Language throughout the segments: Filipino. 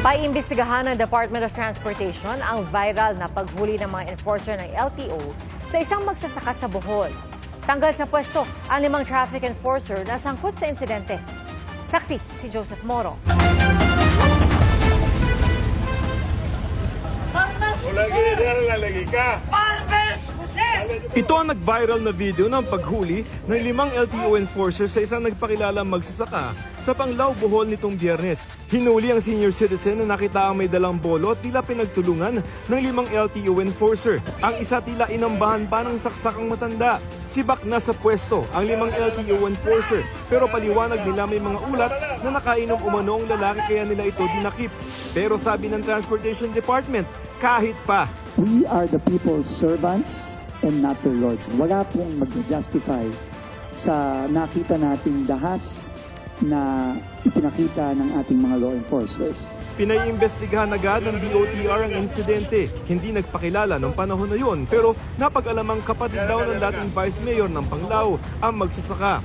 Paiimbestigahan ng Department of Transportation ang viral na paghuli ng mga enforcer ng LTO sa isang magsasaka sa Bohol. Tanggal sa pwesto ang limang traffic enforcer na sangkot sa insidente. Saksi si Joseph Moro. Lagi, lagi ka. Ito ang nag-viral na video ng paghuli ng limang LTO enforcers sa isang nagpakilala magsasaka sa Panglao, Bohol nitong biyernes. Hinuli ang senior citizen na nakita ang may dalang bolo at tila pinagtulungan ng limang LTO enforcer. Ang isa tila inambahan pa ng saksakang matanda. Sibak na sa pwesto ang limang LTO enforcer pero paliwanag nila may mga ulat na nakainom umano ang lalaki kaya nila ito dinakip. Pero sabi ng Transportation Department, kahit pa We are the people's servants and not their lords. Wala pong mag-justify sa nakita nating dahas na ipinakita ng ating mga law enforcers. Pinaiimbestigahan agad ng DOTR ang insidente. Hindi nagpakilala ng panahon na yun pero napag-alamang kapatid daw ng dating Vice Mayor ng Panglao ang magsasaka.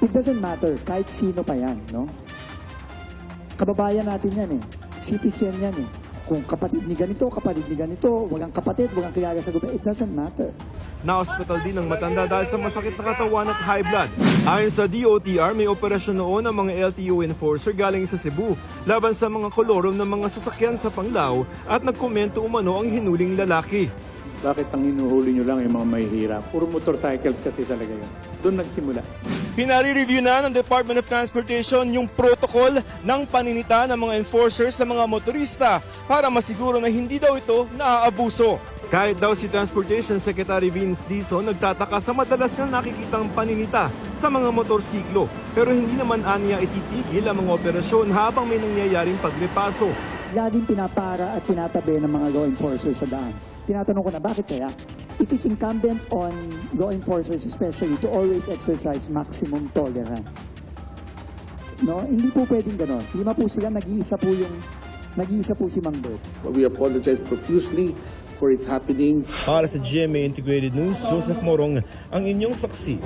It doesn't matter kahit sino pa yan, no? Kababayan natin yan eh. Citizen yan eh. Kung kapatid ni ganito, kapatid ni ganito, walang kapatid, walang kilala sa gobyerno, it doesn't matter. Na-hospital din ang matanda dahil sa masakit na katawan at high blood. Ayon sa DOTR, may operasyon noon ang mga LTO enforcer galing sa Cebu laban sa mga kolorom ng mga sasakyan sa Panglao at nagkomento umano ang hinuling lalaki. Bakit ang hinuhuli nyo lang yung mga mahihirap? Puro motorcycles kasi talaga yun. Doon nagsimula. Pinari-review na ng Department of Transportation yung protocol ng paninita ng mga enforcers sa mga motorista para masiguro na hindi daw ito naaabuso. Kahit daw si Transportation Secretary Vince Dizon nagtataka sa madalas niya nakikitang paninita sa mga motorsiklo pero hindi naman aniya ititigil ang mga operasyon habang may nangyayaring pagrepaso. Laging pinapara at tinatabi ng mga law enforcers sa daan. Tinatanong ko na, bakit kaya? It is incumbent on law enforcers especially to always exercise maximum tolerance. No, hindi po pwedeng ganon. Lima po sila, nag-iisa po yung, nag-iisa po si Mang Bert. We apologize profusely for its happening. Para sa GMA Integrated News, Joseph Morong ang inyong saksi.